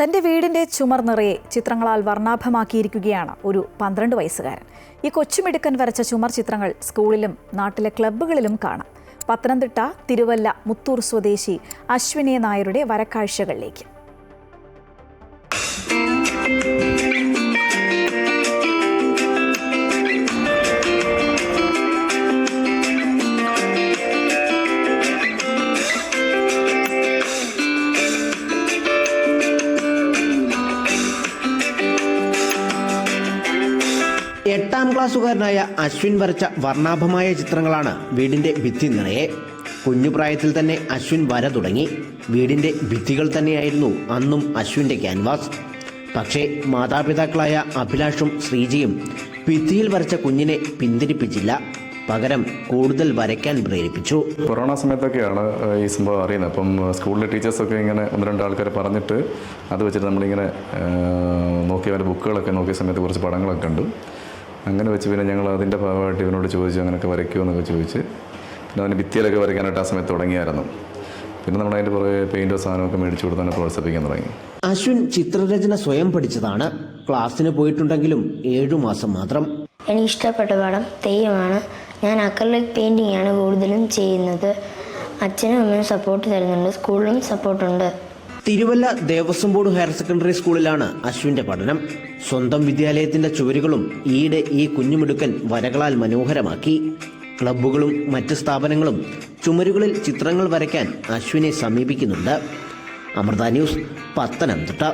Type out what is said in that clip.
തന്റെ വീടിന്റെ ചുമർ നിറയെ ചിത്രങ്ങളാൽ വർണാഭമാക്കിയിരിക്കുകയാണ് ഒരു പന്ത്രണ്ട് വയസ്സുകാരൻ. ഈ കൊച്ചുമിടുക്കൻ വരച്ച ചുമർ ചിത്രങ്ങൾ സ്കൂളിലും നാട്ടിലെ ക്ലബ്ബുകളിലും കാണാം. പത്തനംതിട്ട തിരുവല്ല മുത്തൂർ സ്വദേശി അശ്വിനി നായരുടെ വരക്കാഴ്ചകളിലേക്ക്. എട്ടാം ക്ലാസ്സുകാരനായ അശ്വിൻ വരച്ച വർണാഭമായ ചിത്രങ്ങളാണ് വീടിന്റെ ഭിത്തി നിറയെ. കുഞ്ഞുപ്രായത്തിൽ തന്നെ അശ്വിൻ വര തുടങ്ങി. വീടിന്റെ ഭിത്തികൾ തന്നെയായിരുന്നു അന്നും അശ്വിന്റെ ക്യാൻവാസ്. പക്ഷേ മാതാപിതാക്കളായ അഭിലാഷും ശ്രീജിയും ഭിത്തിയിൽ വരച്ച കുഞ്ഞിനെ പിന്തിരിപ്പിച്ചില്ല. പകരം കൂടുതൽ വരയ്ക്കാൻ പ്രേരിപ്പിച്ചു. കൊറോണ സമയത്തൊക്കെയാണ് ഈ സംഭവം അറിയുന്നത്. അപ്പം സ്കൂളിലെ ടീച്ചേഴ്സൊക്കെ ഇങ്ങനെ ഒന്ന് രണ്ട് ആൾക്കാർ പറഞ്ഞിട്ട് അത് വെച്ചിട്ട് നമ്മളിങ്ങനെ നോക്കിയ അവരുടെ ബുക്കുകളൊക്കെ നോക്കിയ സമയത്ത് കുറച്ച് പടങ്ങളൊക്കെ കണ്ടു. അങ്ങനെ വെച്ച് പിന്നെ ഞങ്ങൾ അതിന്റെ ഭാഗമായിട്ട് ഇവനോട് ചോദിച്ചു അങ്ങനെയൊക്കെ വരയ്ക്കുമോ എന്നൊക്കെ ചോദിച്ച്. പിന്നെ അവന് ഭിത്തിയിലൊക്കെ വരയ്ക്കാനായിട്ട് ആ സമയത്ത് തുടങ്ങിയായിരുന്നു. പിന്നെ നമ്മൾ അതിന്റെ പുറകെ പെയിന്റോ സാധനമൊക്കെ മേടിച്ചു കൊടുത്ത് തന്നെ പ്രോത്സാഹിപ്പിക്കാൻ തുടങ്ങി. അശ്വിൻ ചിത്രരചന സ്വയം പഠിച്ചതാണ്. ക്ലാസ്സിന് പോയിട്ടുണ്ടെങ്കിലും ഏഴു മാസം മാത്രം. എനിക്ക് ഇഷ്ടപ്പെട്ട പടം തെയ്യമാണ്. ഞാൻ അക്രലിക് പെയിന്റിംഗ് ആണ് കൂടുതലും ചെയ്യുന്നത്. അച്ഛനും അമ്മയും സപ്പോർട്ട് തരുന്നുണ്ട്. സ്കൂളിലും സപ്പോർട്ടുണ്ട് Thiruvalla Devaswom board higher secondary സ്കൂളിലാണ് അശ്വിന്റെ പഠനം. സ്വന്തം വിദ്യാലയത്തിന്റെ ചുവരുകളും ഈയിടെ ഈ കുഞ്ഞുമിടുക്കൻ വരകളാൽ മനോഹരമാക്കി. ക്ലബ്ബുകളും മറ്റ് സ്ഥാപനങ്ങളും ചുമരുകളിൽ ചിത്രങ്ങൾ വരയ്ക്കാൻ അശ്വിനെ സമീപിക്കുന്നുണ്ട്. അമൃത ന്യൂസ് പത്തനംതിട്ട.